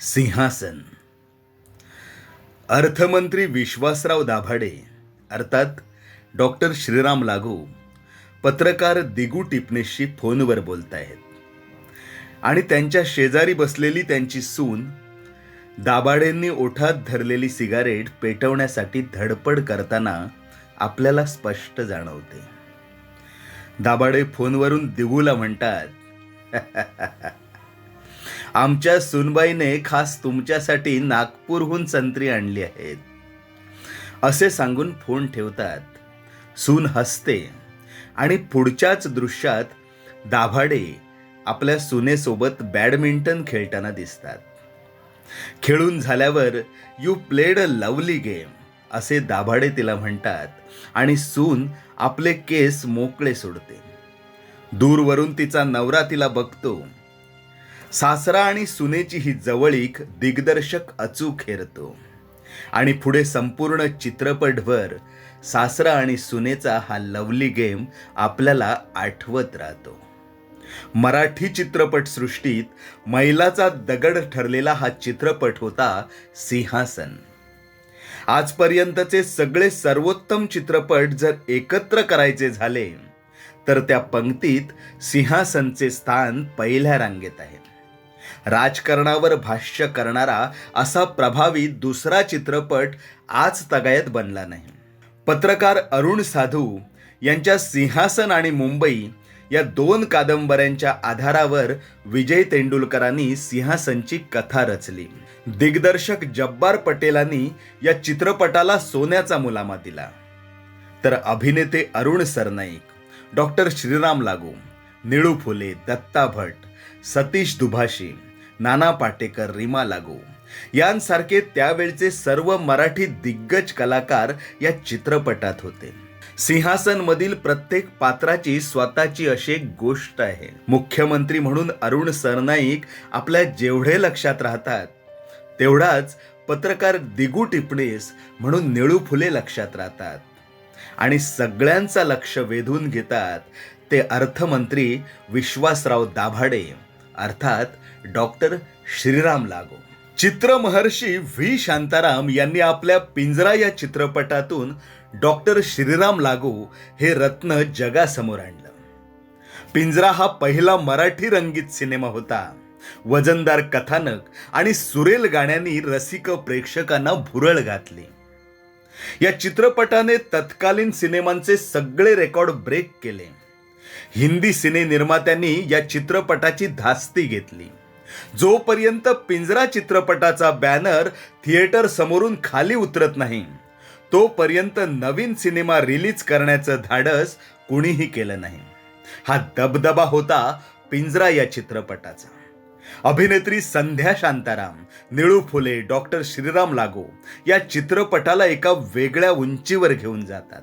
सिंहासन. अर्थमंत्री विश्वासराव दाभाडे अर्थात डॉक्टर श्रीराम लागू पत्रकार दिगू टिपणेशी फोनवर बोलत आहेत आणि त्यांच्या शेजारी बसलेली त्यांची सून दाभाडेंनी ओठात धरलेली सिगारेट पेटवण्यासाठी धडपड करताना आपल्याला स्पष्ट जाणवते. दाभाडे फोनवरून दिगूला म्हणतात आमच्या सुनबाईने खास तुमच्यासाठी नागपूरहून संत्री आणली आहेत. असे सांगून फोन ठेवतात. सून हसते आणि पुढच्याच दृश्यात दाभाडे आपल्या सुनेसोबत बॅडमिंटन खेळताना दिसतात. खेळून झाल्यावर you played a lovely game असे दाभाडे तिला म्हणतात आणि सून आपले केस मोकळे सोडते. दूरवरून तिचा नवरा तिला बघतो. सासरा आणि सुनेची ही जवळीक दिग्दर्शक अचूक हेरतो. आणि पुढे संपूर्ण चित्रपटभर सासरा आणि सुनेचा हा लवली गेम आपल्याला आठवत राहतो. मराठी चित्रपटसृष्टीत मैलाचा दगड ठरलेला हा चित्रपट होता सिंहासन. आजपर्यंतचे सगळे सर्वोत्तम चित्रपट जर एकत्र करायचे झाले तर त्या पंक्तीत सिंहासनचे स्थान पहिल्या रांगेत आहे. राजकारणावर भाष्य करणारा असा प्रभावी दुसरा चित्रपट आज तगायत बनला नाही. पत्रकार अरुण साधू यांच्या सिंहासन आणि मुंबई या दोन कादंबऱ्यांच्या आधारावर विजय तेंडुलकरांनी सिंहासनची कथा रचली. दिग्दर्शक जब्बार पटेलांनी या चित्रपटाला सोन्याचा मुलामा दिला. तर अभिनेते अरुण सरनाईक डॉक्टर श्रीराम लागू निळू फुले दत्ता भट सतीश दुभाषी नाना पाटेकर रीमा लागू. यांसारखे त्यावेळचे सर्व मराठी दिग्गज कलाकार या चित्रपटात होते. सिंहासन मधील प्रत्येक पात्राची स्वतःची अशी एक गोष्ट आहे. मुख्यमंत्री म्हणून अरुण सरनाईक आपल्या जेवढे लक्षात राहतात तेवढाच पत्रकार दिगू टिपणीस म्हणून निळू फुले लक्षात राहतात. आणि सगळ्यांचा लक्ष वेधून घेतात ते अर्थमंत्री विश्वासराव दाभाडे. अर्थात डॉक्टर श्रीराम लागो. चित्रमहर्षी व्ही. शांताराम यांनी आपल्या पिंजरा या चित्रपटातून डॉक्टर श्रीराम लागू हे रत्न जगासमोर आणलं. पिंजरा हा पहिला मराठी रंगीत सिनेमा होता. वजनदार कथानक आणि सुरेल गाण्यांनी रसिक प्रेक्षकांना भुरळ घातली. या चित्रपटाने तत्कालीन सिनेमांचे सगळे रेकॉर्ड ब्रेक केले. हिंदी सिने निर्मात्यांनी या चित्रपटाची धास्ती घेतली. जोपर्यंत पिंजरा चित्रपटाचा बॅनर थिएटर समोरून खाली उतरत नाही तोपर्यंत नवीन सिनेमा रिलीज करण्याचं धाडस कुणीही केलं नाही. हा दबदबा होता पिंजरा या चित्रपटाचा. अभिनेत्री संध्या शांताराम निळू फुले डॉक्टर श्रीराम लागो या चित्रपटाला एका वेगळ्या उंचीवर घेऊन जातात.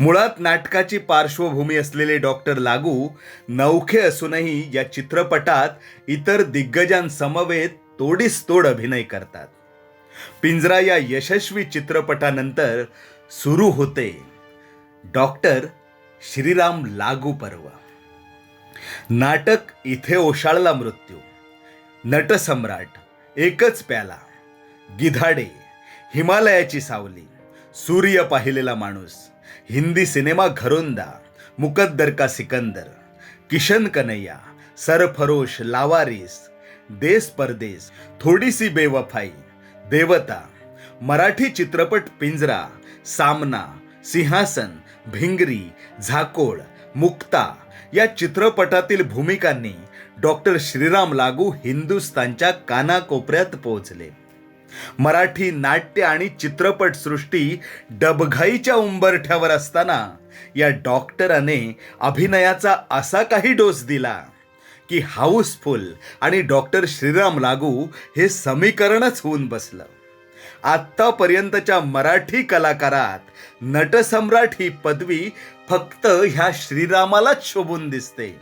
मुळात नाटकाची पार्श्वभूमी असलेले डॉक्टर लागू नौखे असूनही या चित्रपटात इतर दिग्गजांसमवेत तोडीस तोड अभिनय करतात. पिंजरा या यशस्वी चित्रपटानंतर सुरू होते डॉक्टर श्रीराम लागू पर्व. नाटक इथे ओशाळला मृत्यू. नटसम्राट एकच प्याला. गिधाडे हिमालयाची सावली सूर्य पाहिलेला माणूस. हिंदी सिनेमा घरोंदा मुकद्दर का सिकंदर किशन कन्हैया सरफरोश लावारिस देस परदेस थोडीसी बेवफाई देवता मराठी चित्रपट पिंजरा सामना सिंहासन भिंगरी झाकोळ मुक्ता या चित्रपटातील भूमिकांनी डॉक्टर श्रीराम लागू हिंदुस्तानच्या कानाकोपऱ्यात पोहोचले. मराठी नाट्य आणि चित्रपटसृष्टी डबघाईच्या उंबरठ्यावर असताना या डॉक्टराने अभिनयाचा असा काही डोस दिला की हाऊसफुल आणि डॉक्टर श्रीराम लागू हे समीकरणच होऊन बसलं. आत्तापर्यंतच्या मराठी कलाकारात नटसम्राट ही पदवी फक्त ह्या श्रीरामालाच शोभून दिसते.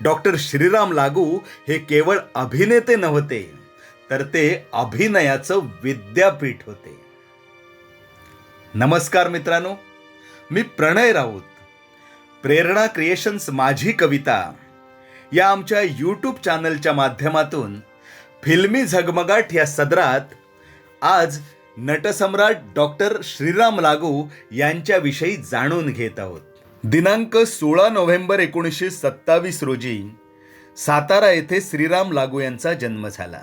डॉक्टर श्रीराम लागू हे केवळ अभिनेते नव्हते तर ते अभिनयाचं विद्यापीठ होते. नमस्कार मित्रांनो मी प्रणय राऊत. प्रेरणा क्रिएशन्स माझी कविता या आमच्या यूट्यूब चॅनलच्या माध्यमातून फिल्मी झगमगाट या सदरात आज नटसम्राट डॉक्टर श्रीराम लागू यांच्याविषयी जाणून घेत आहोत. दिनांक सोळा नोव्हेंबर एकोणीसशे सत्तावीस रोजी सातारा येथे श्रीराम लागू यांचा जन्म झाला.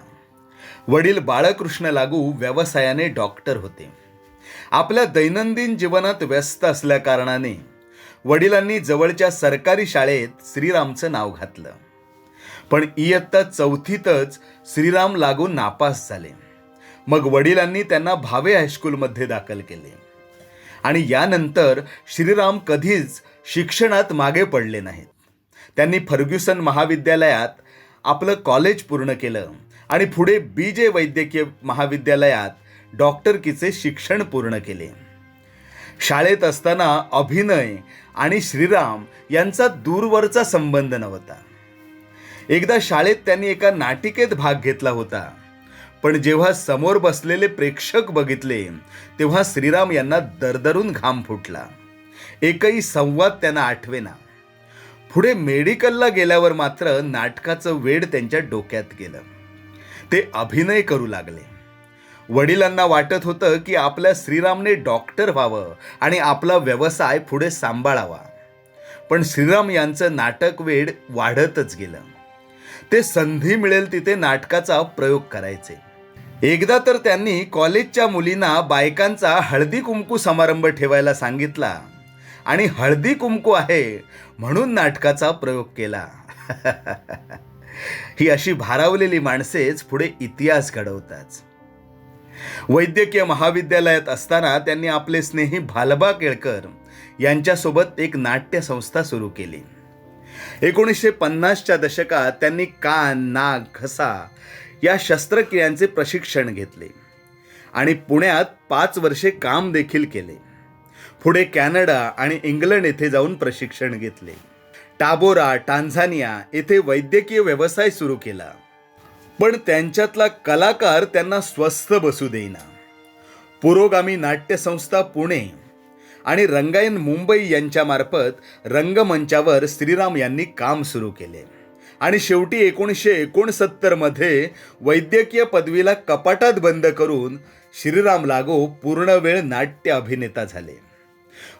वडील बाळकृष्ण लागू व्यवसायाने डॉक्टर होते. आपल्या दैनंदिन जीवनात व्यस्त असल्याकारणाने वडिलांनी जवळच्या सरकारी शाळेत श्रीरामचं नाव घातलं. पण इयत्ता चौथीतच श्रीराम लागू नापास झाले. मग वडिलांनी त्यांना भावे हायस्कूलमध्ये दाखल केले. आणि यानंतर श्रीराम कधीच शिक्षणात मागे पडले नाहीत. त्यांनी फर्ग्युसन महाविद्यालयात आपलं कॉलेज पूर्ण केलं. आणि पुढे बी जे वैद्यकीय महाविद्यालयात डॉक्टरकीचे शिक्षण पूर्ण केले. शाळेत असताना अभिनय आणि श्रीराम यांचा दूरवरचा संबंध नव्हता. एकदा शाळेत त्यांनी एका नाटिकेत भाग घेतला होता. पण जेव्हा समोर बसलेले प्रेक्षक बघितले तेव्हा श्रीराम यांना दरदरून घाम फुटला. एकही संवाद त्यांना आठवेना. पुढे मेडिकलला गेल्यावर मात्र नाटकाचं वेड त्यांच्या डोक्यात गेलं. ते अभिनय करू लागले. वडिलांना वाटत होतं की आपल्या श्रीरामने डॉक्टर व्हावं आणि आपला व्यवसाय पुढे सांभाळावा. पण श्रीराम यांचं नाटक वेड वाढतच गेलं. ते संधी मिळेल तिथे नाटकाचा प्रयोग करायचे. एकदा तर त्यांनी कॉलेजच्या मुलींना बायकांचा हळदी कुंकू समारंभ ठेवायला सांगितला. आणि हळदी कुंकू आहे म्हणून नाटकाचा प्रयोग केला. ही अशी भारावलेली माणसेच पुढे इतिहास घडवतात. वैद्यकीय महाविद्यालयात असताना त्यांनी आपले स्नेही भालबा केळकर यांच्यासोबत एक नाट्य संस्था सुरू केली. एकोणीसशे पन्नासच्या दशकात त्यांनी कान नाक घसा या शस्त्रक्रियांचे प्रशिक्षण घेतले आणि पुण्यात पाच वर्षे काम देखील केले. पुढे कॅनडा आणि इंग्लंड येथे जाऊन प्रशिक्षण घेतले. टाबोरा टांझानिया येथे वैद्यकीय व्यवसाय सुरू केला. पण त्यांच्यातला कलाकार त्यांना स्वस्थ बसू देईना. पुरोगामी नाट्यसंस्था पुणे आणि रंगायन मुंबई यांच्यामार्फत रंगमंचावर श्रीराम यांनी काम सुरू केले. आणि शेवटी एकोणीसशे एकोणसत्तरमध्ये वैद्यकीय पदवीला कपाटात बंद करून श्रीराम लागो पूर्णवेळ नाट्य अभिनेता झाले.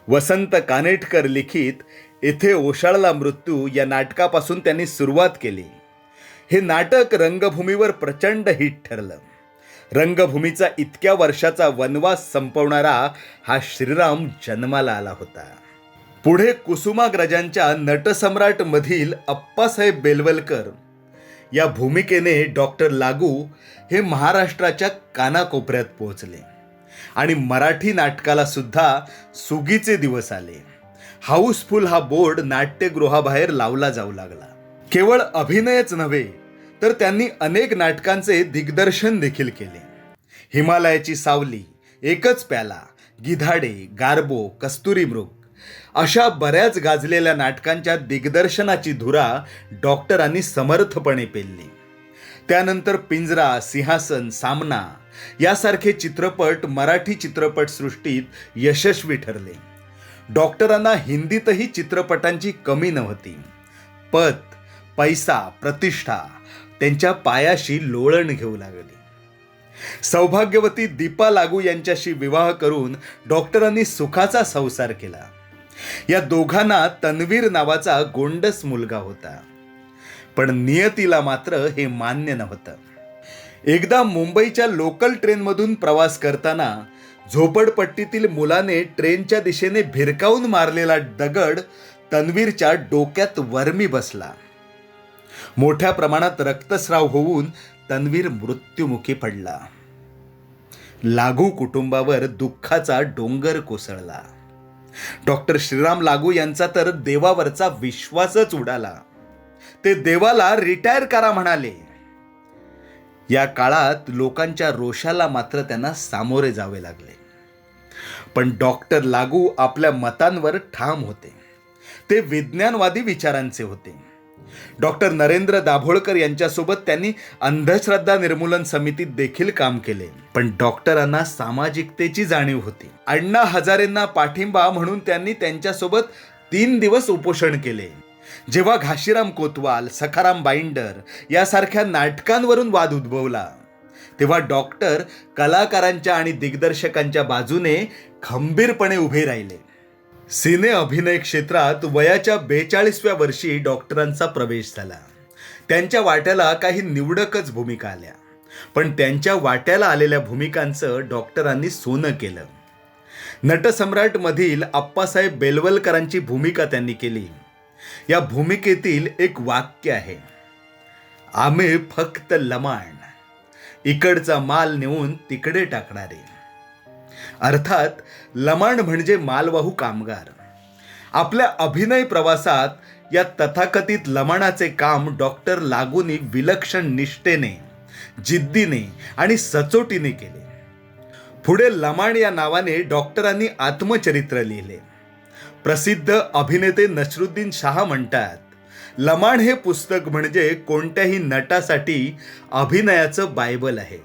वसंत कानेटकर लिखित येथे ओशाळला मृत्यू या नाटकापासून त्यांनी सुरुवात केली. हे नाटक रंगभूमीवर प्रचंड हिट ठरलं. रंगभूमीचा इतक्या वर्षाचा वनवास संपवणारा हा श्रीराम जन्माला आला होता. पुढे कुसुमाग्रजांच्या नटसम्राटमधील अप्पासाहेब बेलवलकर या भूमिकेने डॉक्टर लागू हे महाराष्ट्राच्या कानाकोपऱ्यात पोहोचले आणि मराठी नाटकाला सुद्धा सुगीचे दिवस आले. हाऊसफुल हा बोर्ड नाट्यगृहाबाहेर लावला जाऊ लागला. केवळ अभिनयच नव्हे तर त्यांनी अनेक नाटकांचे दिग्दर्शन देखील केले. हिमालयाची सावली एकच प्याला गिधाडे गारबो कस्तुरी मृग अशा बऱ्याच गाजलेल्या नाटकांच्या दिग्दर्शनाची धुरा डॉक्टरांनी समर्थपणे पेलली. त्यानंतर पिंजरा सिंहासन सामना यासारखे चित्रपट मराठी चित्रपटसृष्टीत यशस्वी ठरले. डॉक्टरांना हिंदीतही चित्रपटांची कमी नव्हती. पद पैसा प्रतिष्ठा त्यांच्या पायाशी लोळण घेऊ लागली. सौभाग्यवती दीपा लागू यांच्याशी विवाह करून डॉक्टरांनी सुखाचा संसार केला. या दोघांना तन्वीर नावाचा गोंडस मुलगा होता. पण नियतीला मात्र हे मान्य नव्हतं. एकदा मुंबईच्या लोकल ट्रेनमधून प्रवास करताना झोपडपट्टीतील मुलाने ट्रेनच्या दिशेने भिरकावून मारलेला दगड तन्वीरच्या डोक्यात वर्मी बसला. मोठ्या प्रमाणात रक्तस्राव होऊन तन्वीर मृत्युमुखी पडला. लागू कुटुंबावर दुःखाचा डोंगर कोसळला. डॉक्टर श्रीराम लागू यांचा तर देवावरचा विश्वासच उडाला. ते देवाला रिटायर करा म्हणाले. या काळात लोकांच्या रोषाला मात्र त्यांना सामोरे जावे लागले. पण डॉक्टर लागू आपल्या मतांवर ठाम होते. ते विज्ञानवादी विचारांचे होते. डॉक्टर नरेंद्र दाभोळकर यांच्यासोबत त्यांनी अंधश्रद्धा निर्मूलन समितीत देखील काम केले. पण डॉक्टरांना सामाजिकतेची जाणीव होती. अण्णा हजारेंना पाठिंबा म्हणून त्यांनी त्यांच्यासोबत तीन दिवस उपोषण केले. जेव्हा घाशीराम कोतवाल सखाराम बाइंडर यासारख्या नाटकांवरून वाद उद्भवला तेव्हा डॉक्टर कलाकारांच्या आणि दिग्दर्शकांच्या बाजूने खंबीरपणे उभे राहिले. सिने अभिनय क्षेत्रात वयाच्या बेचाळीसव्या वर्षी डॉक्टरांचा प्रवेश झाला. त्यांच्या वाट्याला काही निवडकच भूमिका आल्या पण त्यांच्या वाट्याला आलेल्या भूमिकांचं डॉक्टरांनी सोनं केलं. नटसम्राटमधील आप्पासाहेब बेलवलकरांची भूमिका त्यांनी केली. या भूमिकेतील एक वाक्य आहे. आम्ही फक्त लमाण इकडचा माल नेऊन तिकडे टाकणारे. अर्थात लमाण म्हणजे मालवाहू कामगार. आपल्या अभिनय प्रवासात या तथाकथित लमाणाचे काम डॉक्टर लागूनी विलक्षण निष्ठेने जिद्दीने आणि सचोटीने केले. पुढे लमाण या नावाने डॉक्टरांनी आत्मचरित्र लिहिले. प्रसिद्ध अभिनेते नसरुद्दीन शाह म्हणतात लमाण हे पुस्तक म्हणजे कोणत्याही नटासाठी अभिनयाचं बायबल आहे.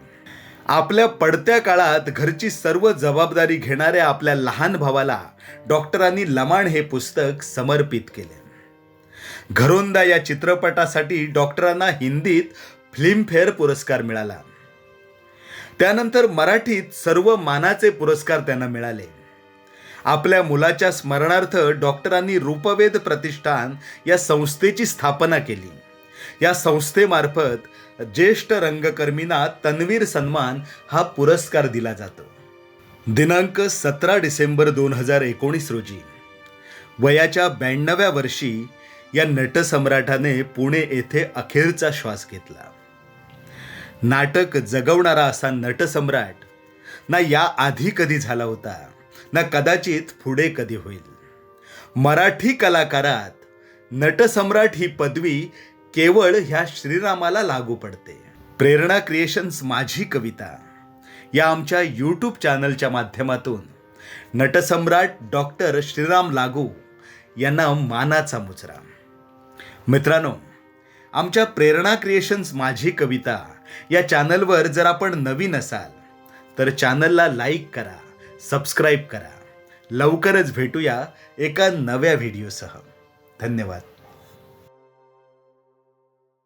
आपल्या पडत्या काळात घरची सर्व जबाबदारी घेणाऱ्या आपल्या लहान भावाला डॉक्टरांनी लमाण हे पुस्तक समर्पित केले. घरोंदा या चित्रपटासाठी डॉक्टरांना हिंदीत फिल्मफेअर पुरस्कार मिळाला. त्यानंतर मराठीत सर्व मानाचे पुरस्कार त्यांना मिळाले. आपल्या मुलाच्या स्मरणार्थ डॉक्टरांनी रूपवेद प्रतिष्ठान या संस्थेची स्थापना केली. या संस्थेमार्फत ज्येष्ठ रंगकर्मींना तन्वीर सन्मान हा पुरस्कार दिला जातो. दिनांक सतरा डिसेंबर दोन हजार एकोणीस रोजी वयाच्या ब्याण्णव्या वर्षी या नटसम्राटाने पुणे येथे अखेरचा श्वास घेतला. नाटक जगवणारा असा नटसम्राट ना या आधी कधी झाला होता? ना कदाचित पुढे कधी होईल. मराठी कलाकारात नटसम्राट ही पदवी केवळ ह्या श्रीरामाला लागू पडते. प्रेरणा क्रिएशन्स माझी कविता. या आमच्या यूट्यूब चॅनलच्या माध्यमातून नटसम्राट डॉक्टर श्रीराम लागू यांना मानाचा मुजरा. मित्रांनो आमच्या प्रेरणा क्रिएशन्स माझी कविता या चॅनलवर जर आपण नवीन असाल तर चॅनलला लाईक करा. सबस्क्राईब करा. लवकरच भेटूया एका नव्या व्हिडिओसह. धन्यवाद.